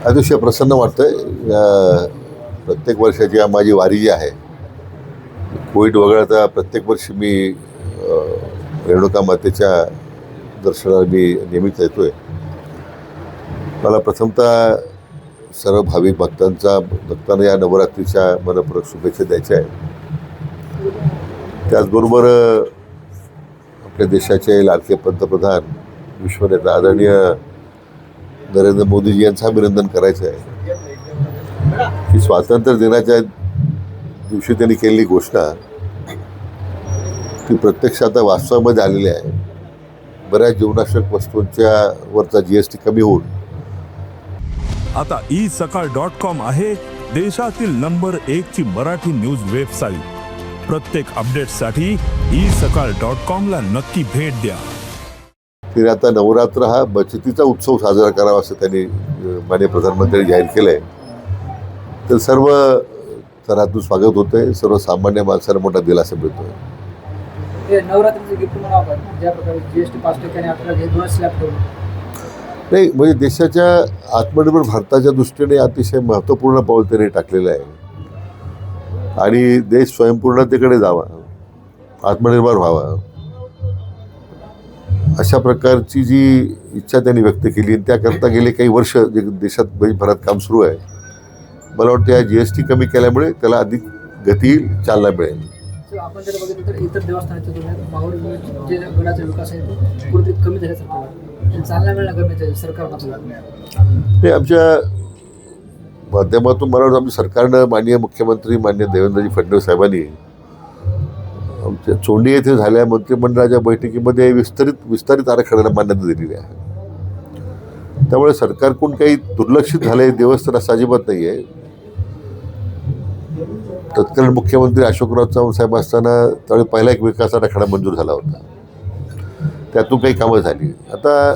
अतिशय प्रसन्न वाटतं या प्रत्येक वर्षाची माझी वारी जी आहे कोविड वगळता प्रत्येक वर्षी मी रेणुका मातेच्या दर्शनाला मी नेहमीच आहे मला प्रथमतः सर्व भाविक भक्तांचा भक्तांना या नवरात्रीच्या मनपूरक शुभेच्छा द्यायच्या आहे त्याचबरोबर आपल्या देशाचे लाडके पंतप्रधान विश्वनेता आदरणीय नरेंद्र मोदीजी यांचं अभिनंदन करायचं आहे. की स्वातंत्र्य दिनाच्या दिवशी त्यांनी केलेली घोषणा ती प्रत्यक्ष आता वास्तवामध्ये आलेली आहे. बऱ्याच जीवनाशक वस्तूंच्या वरचा जी एस टी कमी होऊन. आता ई सकाळ डॉट कॉम आहे देशातील नंबर एक ची मराठी न्यूज वेबसाईट प्रत्येक अपडेटसाठी ई सकाळ डॉट कॉम ला नक्की भेट द्या. तिने आता नवरात्र हा बचतीचा उत्सव साजरा करावा असं त्यांनी माननीय प्रधानमंत्र्यांनी जाहीर केलं आहे तर सर्व थरातून स्वागत होतंय. सर्वसामान्य माणसाला मोठा दिलासा हे हे स्लॅब ठेवलं नाही म्हणजे देशाच्या आत्मनिर्भर भारताच्या दृष्टीने अतिशय महत्त्वपूर्ण पाऊल त्यांनी टाकलेलं आहे. आणि देश स्वयंपूर्णतेकडे जावा. आत्मनिर्भर व्हावा. अशा प्रकारची जी इच्छा त्यांनी व्यक्त केली आणि त्याकरता गेले काही वर्ष जे देशात देशभरात काम सुरू आहे मला वाटतं या जी एस टी कमी केल्यामुळे त्याला अधिक गती चालना मिळेल. आपण जर बघितलं तर इतर देवस्थानाच्या तुलनेत माहूर जे गडाचा विकास आहे तो कुठेतरी कमी झाल्यासारखं वाटतं आणि चालना मिळणं गरजेचं आहे सरकार मात्र हे आमच्या माध्यमातून मला वाटतं आमच्या सरकारनं माननीय मुख्यमंत्री मान्य देवेंद्रजी फडणवीस साहेबांनी आमच्या चोंडी येथे झाल्या मंत्रिमंडळाच्या बैठकीमध्ये विस्तारित विस्तारित आरक्षणाला मान्यता दिलेली आहे. त्यामुळे सरकारकडून काही दुर्लक्षित झाले देवस्थान असं अजिबात नाही आहे. तत्कालीन मुख्यमंत्री अशोकराव चव्हाण साहेब असताना त्यावेळी पहिला एक विकास आराखडा मंजूर झाला होता. त्यातून काही कामं झाली. आता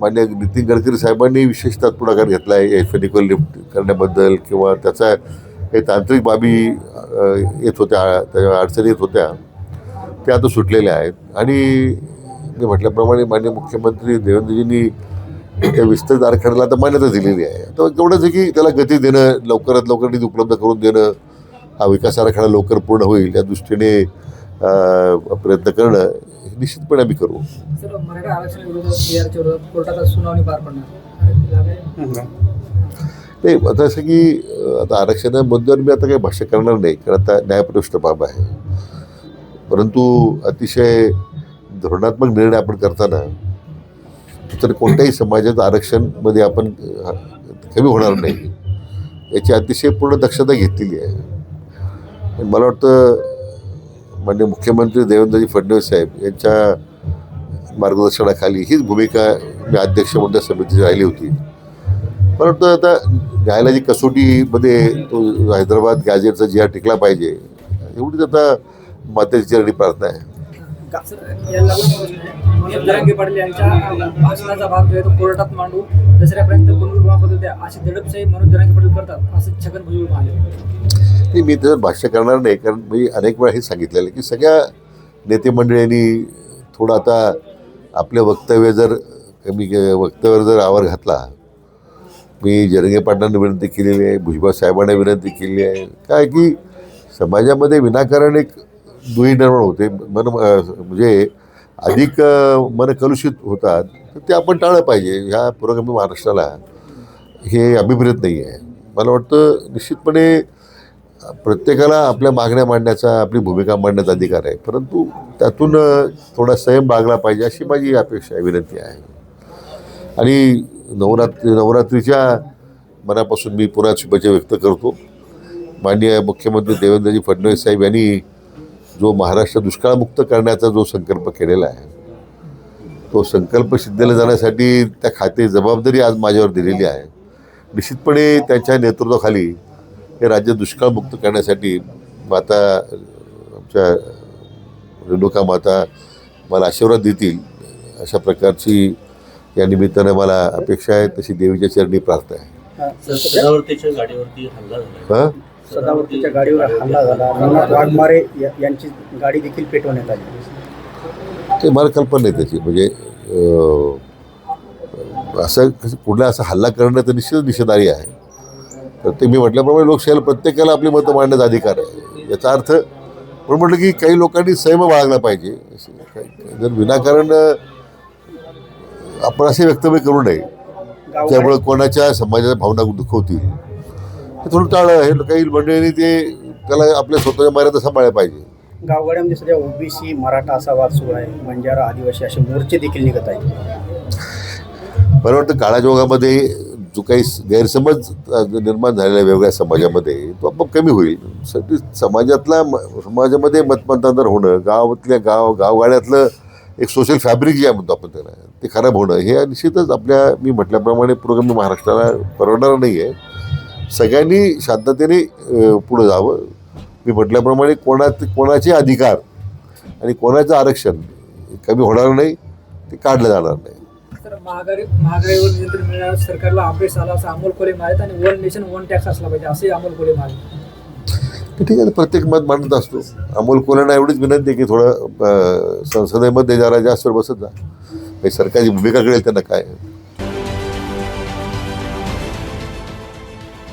मान्य नितीन गडकरी साहेबांनी विशेषतः पुढाकार घेतला आहे. एफ एनिकल लिफ्ट करण्याबद्दल किंवा त्याचा काही तांत्रिक बाबी येत होत्या त्या अडचणी येत होत्या. त्या आता सुटलेल्या आहेत. आणि मी म्हटल्याप्रमाणे मान्य मुख्यमंत्री देवेंद्रजींनी त्या विस्तृत आरखड्याला आता मान्यता दिलेली आहे. आता तेवढंच आहे की त्याला गती देणं लवकरात लवकर निधी उपलब्ध करून देणं हा विकास आराखडा लवकर पूर्ण होईल या दृष्टीने प्रयत्न करणं निश्चितपणे आम्ही करू. नाही आता असं की आता आरक्षणा मुद्द्यावर मी आता काही भाष्य करणार नाही कारण आता न्यायप्रविष्ट बाब आहे. परंतु अतिशय धोरणात्मक निर्णय आपण करताना तर कोणत्याही समाजात आरक्षणमध्ये आपण कमी होणार नाही. याची अतिशय पूर्ण दक्षता घेतलेली आहे. मला वाटतं माननीय मुख्यमंत्री देवेंद्रजी फडणवीस साहेब यांच्या मार्गदर्शनाखाली हीच भूमिका मी अध्यक्ष मंडळ समितीची राहिली होती. मला वाटतं आता न्यायालयाची कसोटीमध्ये तो हैदराबाद गॅजेटचा जी आर टिकला पाहिजे. एवढीच आता मातेची प्रार्थना आहे. सर याला लागून प्रश्न आहे. मनोज जरांगे पाटील यांच्या भाषणाचा भाग जो आहे तो कोर्टात मांडू. दसऱ्यापर्यंत पुनर्विवाह द्या अशी दडपशाही मनोज जरांगे पाटील करतात असं छगन भुजबळ म्हणाले. नाही मी त्याच्यात भाष्य करणार नाही कारण मी अनेक वेळा हे सांगितलेलं आहे की सगळ्या नेते मंडळींनी थोडं आता आपले वक्तव्य जर कमी वक्तव्यावर जर आवर घातला मी जरंगे पाटलांना विनंती केलेली आहे भुजबळ साहेबांना विनंती केलेली आहे. काय की समाजामध्ये विनाकारण एक दुही निर्माण होते. मन म्हणजे अधिक मन कलुषित होतात तर ते आपण टाळलं पाहिजे. ह्या पुरोगामी महाराष्ट्राला हे अभिप्रेत नाही आहे. मला वाटतं निश्चितपणे प्रत्येकाला आपल्या मागण्या मांडण्याचा आपली भूमिका मांडण्याचा अधिकार आहे. परंतु त्यातून थोडा संयम बागला पाहिजे अशी माझी अपेक्षा आहे विनंती आहे. आणि नवरात्री नवरात्रीच्या मनापासून मी पुन्हा शुभेच्छा व्यक्त करतो. माननीय मुख्यमंत्री देवेंद्रजी फडणवीस साहेब यांनी जो महाराष्ट्र दुष्काळमुक्त करण्याचा जो संकल्प केलेला आहे तो संकल्प सिद्धीला जाण्यासाठी त्या खाते जबाबदारी आज माझ्यावर दिलेली आहे. निश्चितपणे त्यांच्या नेतृत्वाखाली हे राज्य दुष्काळमुक्त करण्यासाठी माता आमच्या रेणुका माता मला आशीर्वाद देतील अशा प्रकारची या निमित्तानं मला अपेक्षा आहे तशी देवीच्या चरणी प्रार्थना आहे. सदावर्तीच्या गाडीवर हल्ला झाला. वाघमारे या- यांची गाडी देखील पेटवण्यात आली. ते मला कल्पना नाही त्याची. म्हणजे अं, असं कुठला असा हल्ला करणं तर निश्चित निषेधारी आहे. तर ते मी म्हटल्याप्रमाणे लोकशाहीला प्रत्येकाला आपली मतं मांडण्याचा अधिकार आहे. याचा अर्थ पण म्हटलं की काही लोकांनी संयम बाळगला पाहिजे. असे काही- जर विनाकारण अं, आपण असे वक्तव्य करू नये त्यामुळे कोणाच्या समाजाच्या भावना दुखवतील. थोडं टाळं हे काही मंडळींनी ते त्याला आपल्या स्वतःच्या मर्यादा सांभाळल्या पाहिजे. गावगाड्यामध्ये सध्या ओबीसी मराठा असा वाद सुरू आहे. बंजारा आदिवासी असे मोर्चे देखील निघत आहेत. मला वाटतं काळाजोगामध्ये जो काही गैरसमज निर्माण झालेला आहे वेगळ्या समाजामध्ये तो आपोआप कमी होईल. शेवटी समाजातला म- समाजामध्ये मतमतांतर होणं गावातल्या गाव गावगाड्यातलं एक सोशल फॅब्रिक जे आहे म्हणतो आपण त्याला ते खराब होणं हे निश्चितच आपल्या मी म्हटल्याप्रमाणे पुरोगामी महाराष्ट्राला परवडणार नाही आहे सगळ्यांनी शांततेने पुढं जावं. मी म्हटल्याप्रमाणे कोणा कोणाचे अधिकार आणि कोणाचं आरक्षण कमी होणार नाही ते काढलं जाणार नाही. तर महागाई महागाईवर नियंत्रण मिळणार सरकारला अभ्यास आला असं अमोल कोले आहेत आणि वन नेशन वन टॅक्स असला पाहिजे असंही अमोल कोले म्हणाले तर ठीक आहे प्रत्येक मत मांडत असतो. अमोल कोल्यांना एवढीच विनंती आहे की थोडं संसदेमध्ये जरा जास्त बसत जा. सरकारची भूमिका कळेल त्यांना काय.